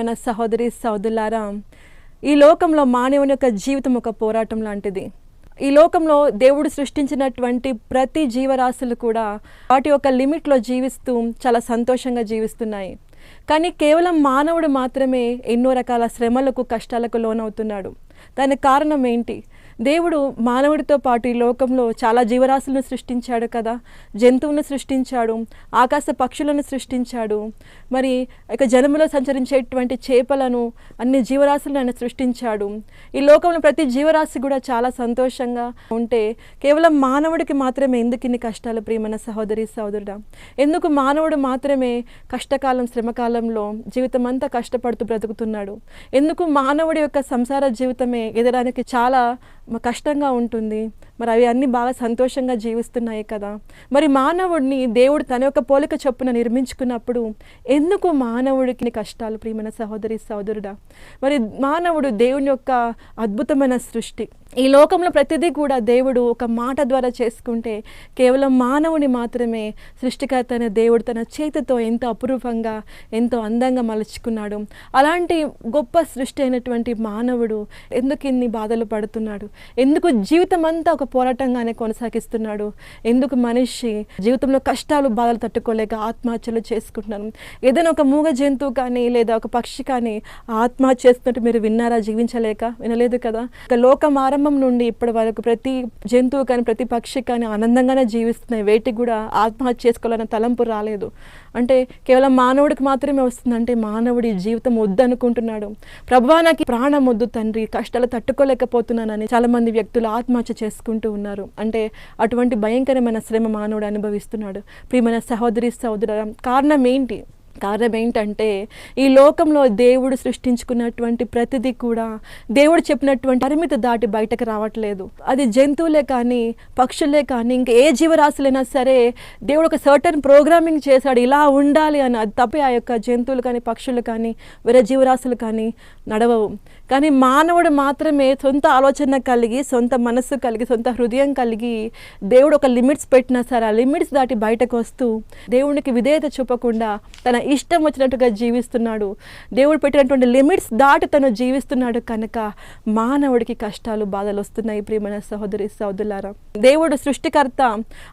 ప్రియమైన సహోదరి సహోదరులారా ఈ లోకంలో మానవుని యొక్క జీవితం ఒక పోరాటం లాంటిది. ఈ లోకంలో దేవుడు సృష్టించినటువంటి ప్రతి జీవరాశులు కూడా వాటి యొక్క లిమిట్లో జీవిస్తూ చాలా సంతోషంగా జీవిస్తున్నాయి. కానీ కేవలం మానవుడు మాత్రమే ఎన్నో రకాల శ్రమలకు కష్టాలకు లోనవుతున్నాడు. దాని కారణం ఏంటి? దేవుడు మానవుడితో పాటు ఈ లోకంలో చాలా జీవరాశులను సృష్టించాడు కదా. జంతువులను సృష్టించాడు. ఆకాశ పక్షులను సృష్టించాడు. మరి ఇక జనములో సంచరించేటువంటి చేపలను అన్ని జీవరాశులను ఆయన సృష్టించాడు. ఈ లోకంలో ప్రతి జీవరాశి కూడా చాలా సంతోషంగా ఉంటే కేవలం మానవుడికి మాత్రమే ఎందుకు ఇన్ని కష్టాలు ప్రియమైన సహోదరి సహోదరుడా? ఎందుకు మానవుడు మాత్రమే కష్టకాలం శ్రమకాలంలో జీవితం అంతా కష్టపడుతూ బ్రతుకుతున్నాడు? ఎందుకు మానవుడి యొక్క సంసార జీవితమే ఎదడానికి చాలా కష్టంగా ఉంటుంది. మరి అవి అన్నీ బాగా సంతోషంగా జీవిస్తున్నాయి కదా. మరి మానవుడిని దేవుడు తన యొక్క పోలిక చొప్పున నిర్మించుకున్నప్పుడు ఎందుకు మానవుడికి కష్టాలు ప్రియమైన సహోదరి సహోదరుడా? మరి మానవుడు దేవుని యొక్క అద్భుతమైన సృష్టి. ఈ లోకంలో ప్రతిదీ కూడా దేవుడు ఒక మాట ద్వారా చేసుకుంటే కేవలం మానవుని మాత్రమే సృష్టికర్త అనే దేవుడు తన చేతితో ఎంతో అపురూపంగా ఎంతో అందంగా మలుచుకున్నాడు. అలాంటి గొప్ప సృష్టి అయినటువంటి మానవుడు ఎందుకు ఇన్ని బాధలు పడుతున్నాడు? ఎందుకు జీవితం అంతా ఒక పోరాటంగానే కొనసాగిస్తున్నాడు. ఎందుకు మనిషి జీవితంలో కష్టాలు బాధలు తట్టుకోలేక ఆత్మహత్యలు చేసుకుంటున్నాను? ఏదైనా ఒక మూగ జంతువు కానీ లేదా ఒక పక్షి కానీ ఆత్మహత్య చేస్తున్నట్టు మీరు విన్నారా జీవించలేక? వినలేదు కదా? ఇక లోకం ఆరంభం నుండి ఇప్పటి వరకు ప్రతి జంతువు కానీ ప్రతి పక్షి కానీ ఆనందంగానే జీవిస్తున్నాయి. వేటికి కూడా ఆత్మహత్య చేసుకోవాలన్న తలంపు రాలేదు. అంటే కేవలం మానవుడికి మాత్రమే వస్తుంది. అంటే మానవుడి జీవితం వద్దనుకుంటున్నాడు. ప్రభువా ప్రాణం వద్దు తండ్రి. కష్టాలు తట్టుకోలేకపోతున్నానని చాలా మంది వ్యక్తులు ఆత్మహత్య చేసుకుంటారు చేసుకుంటూ ఉన్నారు. అంటే అటువంటి భయంకరమైన శ్రమ మానవుడు అనుభవిస్తున్నాడు. ప్రియమైన సహోదరి సహోదరు కారణం ఏంటి? కారణం ఏంటంటే ఈ లోకంలో దేవుడు సృష్టించుకున్నటువంటి ప్రతిదీ కూడా దేవుడు చెప్పినటువంటి పరిమితి దాటి బయటకు రావట్లేదు. అది జంతువులే కానీ పక్షులే కానీ ఇంకా ఏ జీవరాశులైనా సరే దేవుడు ఒక సర్టన్ ప్రోగ్రామింగ్ చేశాడు. ఇలా ఉండాలి అని అది తప్పి ఆ యొక్క జంతువులు కానీ పక్షులు కానీ వేరే జీవరాశులు కానీ నడవవు. కానీ మానవుడు మాత్రమే సొంత ఆలోచన కలిగి సొంత మనస్సు కలిగి సొంత హృదయం కలిగి దేవుడు ఒక లిమిట్స్ పెట్టినా సరే ఆ లిమిట్స్ దాటి బయటకు వస్తూ దేవునికి విధేయత చూపకుండా తన ఇష్టం వచ్చినట్టుగా జీవిస్తున్నాడు. దేవుడు పెట్టినటువంటి లిమిట్స్ దాటి తను జీవిస్తున్నాడు కనుక మానవుడికి కష్టాలు బాధలు వస్తున్నాయి ప్రియమైన సహోదరి సహోదరులారా. దేవుడు సృష్టికర్త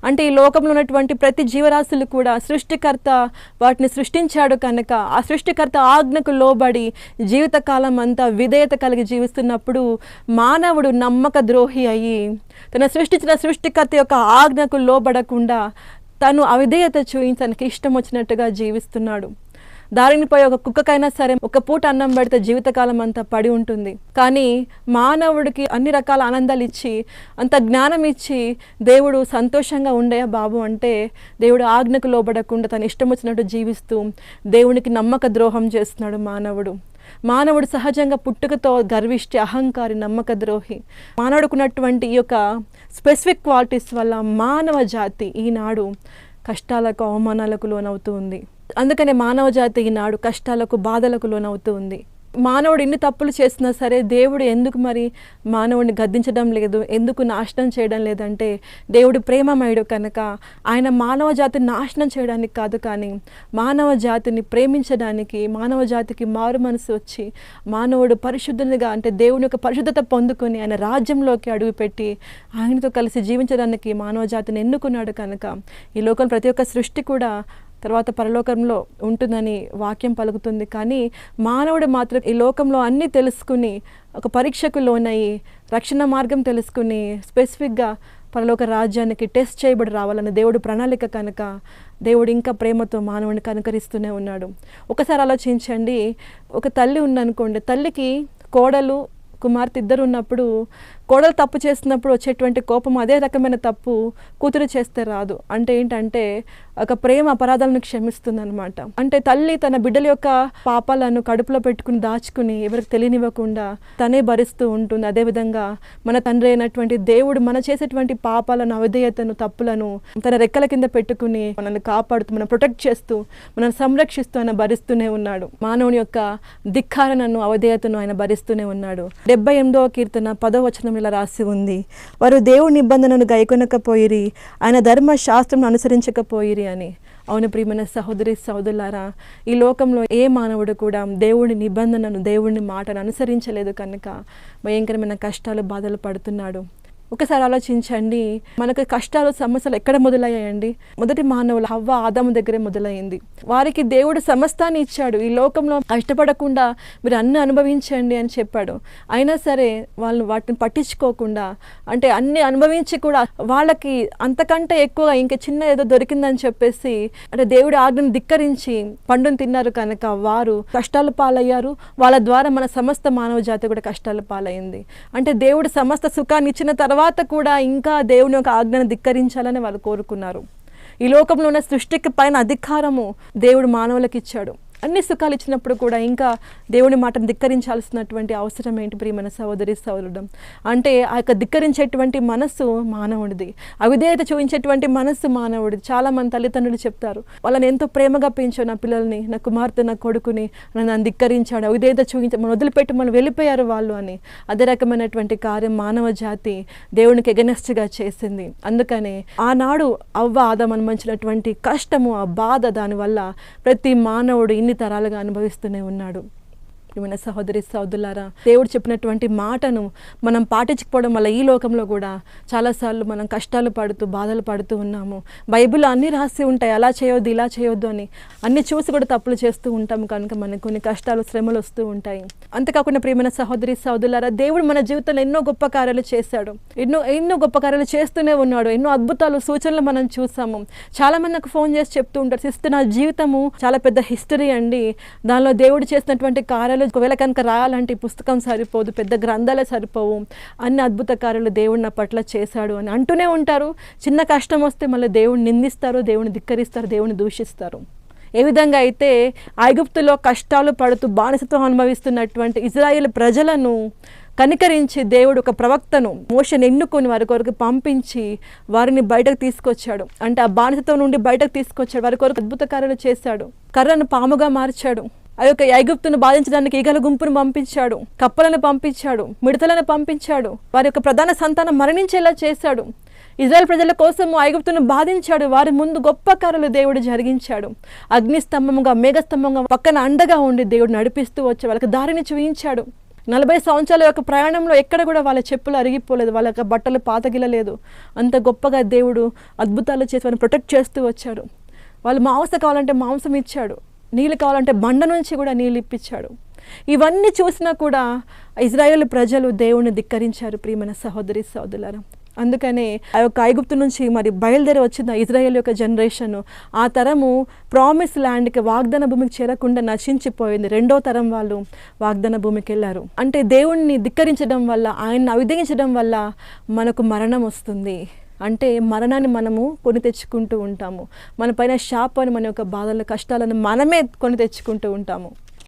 అంటే ఈ లోకంలో ఉన్నటువంటి ప్రతి జీవరాశులు కూడా సృష్టికర్త వాటిని సృష్టించాడు కనుక ఆ సృష్టికర్త ఆజ్ఞకు లోబడి జీవితకాలం అంతా విధేయత కలిగి జీవిస్తున్నప్పుడు మానవుడు నమ్మక ద్రోహి అయ్యి తన సృష్టించిన సృష్టికర్త యొక్క ఆజ్ఞకు లోబడకుండా తను అవిధేయత చూయించి తనకి ఇష్టం వచ్చినట్టుగా జీవిస్తున్నాడు. దారినిపై ఒక కుక్కకైనా సరే ఒక పూట అన్నం పెడితే జీవితకాలం అంతా పడి ఉంటుంది. కానీ మానవుడికి అన్ని రకాల ఆనందాలు ఇచ్చి అంత జ్ఞానం ఇచ్చి దేవుడు సంతోషంగా ఉండే బాబు అంటే దేవుడు ఆజ్ఞకు లోబడకుండా తన ఇష్టం వచ్చినట్టు జీవిస్తూ దేవునికి నమ్మక ద్రోహం చేస్తున్నాడు మానవుడు. మానవుడు సహజంగా పుట్టుకతో గర్విష్టి అహంకారి నమ్మక ద్రోహి మానవుడుకున్నటువంటి ఈ యొక్క స్పెసిఫిక్ క్వాలిటీస్ వల్ల మానవ జాతి ఈనాడు కష్టాలకు అవమానాలకు లోనవుతూ ఉంది. అందుకనే మానవ జాతి ఈనాడు కష్టాలకు బాధలకు లోనవుతూ ఉంది. మానవుడు ఎన్ని తప్పులు చేసినా సరే దేవుడు ఎందుకు మరి మానవుడిని గద్దించడం లేదు? ఎందుకు నాశనం చేయడం లేదంటే దేవుడు ప్రేమమయుడు కనుక ఆయన మానవ జాతిని నాశనం చేయడానికి కాదు కానీ మానవ జాతిని ప్రేమించడానికి మానవ జాతికి మారు మనసు వచ్చి మానవుడు పరిశుద్ధునిగా అంటే దేవుని యొక్క పరిశుద్ధత పొందుకొని ఆయన రాజ్యంలోకి అడుగుపెట్టి ఆయనతో కలిసి జీవించడానికి మానవ జాతిని ఎన్నుకున్నాడు కనుక ఈ లోకం ప్రతి ఒక్క సృష్టి కూడా తర్వాత పరలోకంలో ఉంటుందని వాక్యం పలుకుతుంది. కానీ మానవుడు మాత్రం ఈ లోకంలో అన్నీ తెలుసుకుని ఒక పరీక్షకు లోనయ్యి రక్షణ మార్గం తెలుసుకుని స్పెసిఫిక్గా పరలోక రాజ్యానికి టెస్ట్ చేయబడి రావాలని దేవుడు ప్రణాళిక కనుక దేవుడు ఇంకా ప్రేమతో మానవుని కనుకరిస్తూనే ఉన్నాడు. ఒకసారి ఆలోచించండి. ఒక తల్లి ఉందనుకోండి. తల్లికి కోడలు కుమార్తె ఇద్దరు ఉన్నప్పుడు కోడలు తప్పు చేస్తున్నప్పుడు వచ్చేటువంటి కోపం అదే రకమైన తప్పు కూతురు చేస్తే రాదు. అంటే ఏంటంటే ఒక ప్రేమ అపరాధాలను క్షమిస్తుంది అనమాట అంటే తల్లి తన బిడ్డల యొక్క పాపాలను కడుపులో పెట్టుకుని దాచుకుని ఎవరికి తెలియనివ్వకుండా తనే భరిస్తూ ఉంటుంది. అదేవిధంగా మన తండ్రి అయినటువంటి దేవుడు మన చేసేటువంటి పాపాలను అవిధేయతను తప్పులను తన రెక్కల కింద పెట్టుకుని మనల్ని కాపాడుతూ మనం ప్రొటెక్ట్ చేస్తూ మనల్ని సంరక్షిస్తూ ఆయన భరిస్తూనే ఉన్నాడు. మానవుని యొక్క ధిక్కారణను అవధేయతను ఆయన భరిస్తూనే ఉన్నాడు. డెబ్బై ఎనిమిదవ కీర్తన పదో వచనం ఇలా రాసి ఉంది. వారు దేవుని నిబంధనను గైకొనకపోయిరి ఆయన ధర్మశాస్త్రం అనుసరించకపోయిరి అని. అవును ప్రియమైన సహోదరి సహోదరులారా ఈ లోకంలో ఏ మానవుడు కూడా దేవుడి నిబంధనను దేవుడిని మాటను అనుసరించలేదు కనుక భయంకరమైన కష్టాలు బాధలు పడుతున్నాడు. ఒకసారి ఆలోచించండి. మనకు కష్టాలు సమస్యలు ఎక్కడ మొదలయ్యాయండి? మొదటి మానవులు హవ్వ ఆదాము దగ్గరే మొదలైంది వారికి దేవుడు సమస్తాన్ని ఇచ్చాడు. ఈ లోకంలో కష్టపడకుండా మీరు అన్ని అనుభవించండి అని చెప్పాడు. అయినా సరే వాళ్ళు వాటిని పట్టించుకోకుండా అంటే అన్ని అనుభవించి కూడా వాళ్ళకి అంతకంటే ఎక్కువ ఇంకా చిన్న ఏదో దొరికిందని చెప్పేసి అంటే దేవుడి ఆజ్ఞను ధిక్కరించి పండును తిన్నారు కనుక వారు కష్టాలు పాలయ్యారు. వాళ్ళ ద్వారా మన సమస్త మానవ జాతి కూడా కష్టాలు పాలైంది. అంటే దేవుడు సమస్త సుఖాన్ని ఇచ్చిన తర్వాత తర్వాత కూడా ఇంకా దేవుని యొక్క ఆజ్ఞను ధిక్కరించాలని వాళ్ళు కోరుకున్నారు. ఈ లోకంలో ఉన్న సృష్టికి పైన అధికారము దేవుడు మానవులకు ఇచ్చాడు. అన్ని సుఖాలు ఇచ్చినప్పుడు కూడా ఇంకా దేవుని మాటను ధిక్కరించాల్సినటువంటి అవసరం ఏంటి ప్రియమైన సహోదరి సహోదరుడం? అంటే ఆ యొక్క ధిక్కరించేటువంటి మనస్సు మానవుడిది. అవిధేయత చూపించేటువంటి మనస్సు మానవుడిది. చాలా మంది తల్లిదండ్రులు చెప్తారు వాళ్ళని ఎంతో ప్రేమగా పెంచావు నా పిల్లల్ని నా కుమార్తె నా కొడుకుని నన్ను ధిక్కరించాడు అవిధేయత చూపించ మనం వదిలిపెట్టి మనం వెళ్ళిపోయారు వాళ్ళు అని. అదే రకమైనటువంటి కార్యం మానవ జాతి దేవునికి ఎగనెస్ట్గా చేసింది. అందుకనే ఆనాడు అవ్వ ఆదం అనుభవించినటువంటి కష్టము ఆ బాధ దానివల్ల ప్రతి మానవుడు ఇన్ని తరాలుగా అనుభవిస్తూనే ఉన్నాడు. ప్రియమైన సహోదరి సహోదరులారా దేవుడు చెప్పినటువంటి మాటను మనం పాటించకపోవడం వల్ల ఈ లోకంలో కూడా చాలాసార్లు మనం కష్టాలు పడుతూ బాధలు పడుతూ ఉన్నాము. బైబిల్ అన్నీ రాసి ఉంటాయి. అలా చేయొద్దు ఇలా చేయొద్దు అని అన్ని చూసి కూడా తప్పులు చేస్తూ ఉంటాము. కనుక మనకు కొన్ని కష్టాలు శ్రమలు వస్తూ ఉంటాయి. అంతేకాకుండా ప్రియమైన సహోదరి సహోదరులారా దేవుడు మన జీవితంలో ఎన్నో గొప్ప కార్యాలు చేశాడు. ఎన్నో ఎన్నో గొప్ప కార్యాలు చేస్తూనే ఉన్నాడు. ఎన్నో అద్భుతాలు సూచనలు మనం చూసాము. చాలామంది నాకు ఫోన్ చేసి చెప్తూ ఉంటారు సిస్టర్ నా జీవితము చాలా పెద్ద హిస్టరీ అండి. దానిలో దేవుడు చేసినటువంటి కార్యాలు ఒకవేళ కనుక రాయాలంటే ఈ పుస్తకం సరిపోదు పెద్ద గ్రంథాలే సరిపోవు అన్ని అద్భుత కార్యాలు దేవుడు నా పట్ల చేశాడు అని అంటూనే ఉంటారు. చిన్న కష్టం వస్తే మళ్ళీ దేవుడిని నిందిస్తారు దేవుని ధిక్కరిస్తారు దేవుని దూషిస్తారు. ఏ విధంగా అయితే ఐగుప్తులో కష్టాలు పడుతూ బానిసత్వం అనుభవిస్తున్నటువంటి ఇజ్రాయేల్ ప్రజలను కనికరించి దేవుడు ఒక ప్రవక్తను మోషన్ ఎన్నుకొని వారి కొరకు పంపించి వారిని బయటకు తీసుకొచ్చాడు. అంటే ఆ బానిసత్వం నుండి బయటకు తీసుకొచ్చాడు. వారి కొరకు అద్భుత కార్యాలు చేశాడు. కర్రను పాముగా మార్చాడు. ఆ యొక్క ఐగుప్తును బాధించడానికి ఈగల గుంపును పంపించాడు కప్పలను పంపించాడు మిడతలను పంపించాడు వారి యొక్క ప్రధాన సంతానం మరణించేలా చేశాడు. ఇజ్రాయెల్ ప్రజల కోసం ఐగుప్తును బాధించాడు వారి ముందు గొప్ప కార్యాలు దేవుడు జరిగించాడు. అగ్నిస్తంభముగా మేఘస్తంభంగా పక్కన అండగా ఉండి దేవుడు నడిపిస్తూ వచ్చి వాళ్ళకి దారిని చూయించాడు నలభై సంవత్సరాల యొక్క ప్రయాణంలో ఎక్కడ కూడా వాళ్ళ చెప్పులు అరిగిపోలేదు వాళ్ళ యొక్క బట్టలు పాతగిలలేదు అంత గొప్పగా దేవుడు అద్భుతాలు చేసి వాళ్ళని ప్రొటెక్ట్ చేస్తూ వచ్చాడు. వాళ్ళు మాంసం కావాలంటే మాంసం ఇచ్చాడు. నీళ్ళు కావాలంటే బండ నుంచి కూడా నీళ్ళు ఇప్పించాడు. ఇవన్నీ చూసినా కూడా ఇజ్రాయేల్ ప్రజలు దేవుణ్ణి ధిక్కరించారు ప్రియమైన సహోదరి సహోదరులారా అందుకనే ఆ యొక్క ఐగుప్తు నుంచి మరి బయలుదేరి వచ్చిన ఇజ్రాయెల్ యొక్క జనరేషన్ ఆ తరము ప్రామిస్ ల్యాండ్కి వాగ్దాన భూమికి చేరకుండా నశించిపోయింది. రెండో తరం వాళ్ళు వాగ్దాన భూమికి వెళ్ళారు. అంటే దేవుణ్ణి ధిక్కరించడం వల్ల ఆయన్ని అవిధగించడం వల్ల మనకు మరణం వస్తుంది. అంటే మరణాన్ని మనము కొని తెచ్చుకుంటూ ఉంటాము. మన పైన శాపాన్ని మన యొక్క బాధలు కష్టాలను మనమే కొని తెచ్చుకుంటూ ఉంటాము.